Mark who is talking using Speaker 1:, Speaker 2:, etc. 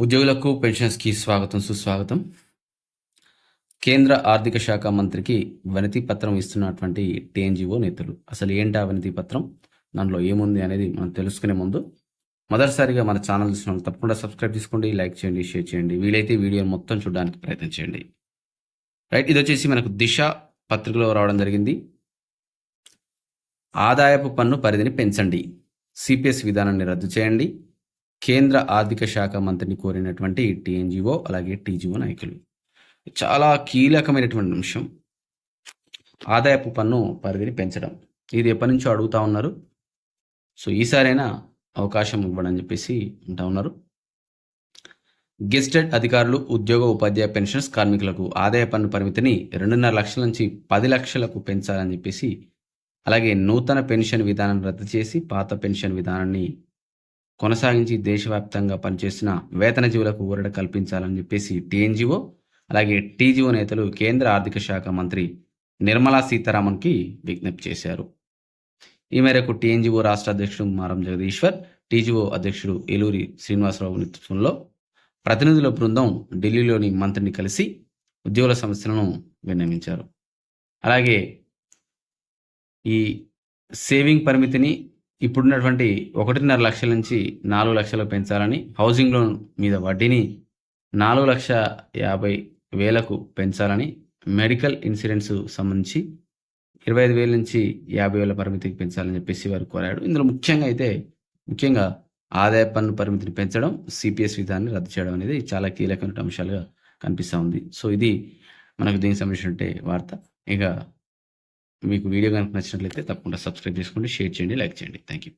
Speaker 1: ఉద్యోగులకు పెన్షన్స్కి స్వాగతం సుస్వాగతం. కేంద్ర ఆర్థిక శాఖ మంత్రికి వినతి పత్రం ఇస్తున్నటువంటి టీఎన్జిఓ నేతలు. అసలు ఏంటి వినతి పత్రం? దాంట్లో ఏముంది అనేది మనం తెలుసుకునే ముందు మొదటిసారిగా మన ఛానల్ చూసిన వాళ్ళు తప్పకుండా సబ్స్క్రైబ్ చేసుకోండి లైక్ చేయండి షేర్ చేయండి. వీలైతే వీడియో మొత్తం చూడడానికి ప్రయత్నం చేయండి. రైట్ ఇది వచ్చేసి మనకు దిశ పత్రికలో రావడం జరిగింది. ఆదాయపు పన్ను పరిధిని పెంచండి. సిపిఎస్ విధానాన్ని రద్దు చేయండి. కేంద్ర ఆర్థిక శాఖ మంత్రిని కోరినటువంటి టీఎన్జిఓ అలాగే టీజీఓ నాయకులు. చాలా కీలకమైనటువంటి అంశం ఆదాయపు పన్ను పరిధిని పెంచడం. ఇది ఎప్పటి నుంచో అడుగుతా ఉన్నారు. సో ఈసారైనా అవకాశం ఇవ్వడని చెప్పేసి అంటా ఉన్నారు. గెస్టెడ్ అధికారులు ఉద్యోగ ఉపాధ్యాయ పెన్షన్స్ కార్మికులకు ఆదాయ పన్ను పరిమితిని రెండున్నర లక్షల నుంచి పది లక్షలకు పెంచాలని చెప్పేసి అలాగే నూతన పెన్షన్ విధానం రద్దు చేసి పాత పెన్షన్ విధానాన్ని కొనసాగించి దేశవ్యాప్తంగా పనిచేస్తున్న వేతన జీవులకు ఊరట కల్పించాలని చెప్పేసి టీఎన్జిఓ అలాగే టీజీఓ నేతలు కేంద్ర ఆర్థిక శాఖ మంత్రి నిర్మలా సీతారామన్కి విజ్ఞప్తి చేశారు. ఈ మేరకు టీఎన్జిఓ రాష్ట్ర అధ్యక్షుడు మారం జగదీశ్వర్ టీజీఓ అధ్యక్షుడు ఏలూరి శ్రీనివాసరావు నేతృత్వంలో ప్రతినిధుల బృందం ఢిల్లీలోని మంత్రిని కలిసి ఉద్యోగుల సమస్యలను విన్నవించారు. అలాగే ఈ సేవింగ్ పరిమితిని ఇప్పుడున్నటువంటి ఒకటిన్నర లక్షల నుంచి నాలుగు లక్షలు పెంచాలని హౌసింగ్ లోన్ మీద వడ్డీని నాలుగు లక్ష యాభై వేలకు పెంచాలని మెడికల్ ఇన్సూరెన్స్ సంబంధించి ఇరవై ఐదు వేల నుంచి యాభై వేల పరిమితికి పెంచాలని చెప్పేసి వారు కోరాడు ఇందులో ముఖ్యంగా అయితే ముఖ్యంగా ఆదాయ పన్ను పరిమితిని పెంచడం సిపిఎస్ విధానాన్ని రద్దు చేయడం అనేది చాలా కీలకమైన అంశాలుగా కనిపిస్తూ ఉంది. సో ఇది మనకు దీనికి సంబంధించినట్టే వార్త. ఇక మీకు వీడియో కనుక నచ్చినట్లయితే తప్పకుండా సబ్స్క్రైబ్ చేసుకోండి షేర్ చేయండి లైక్ చేయండి. Thank you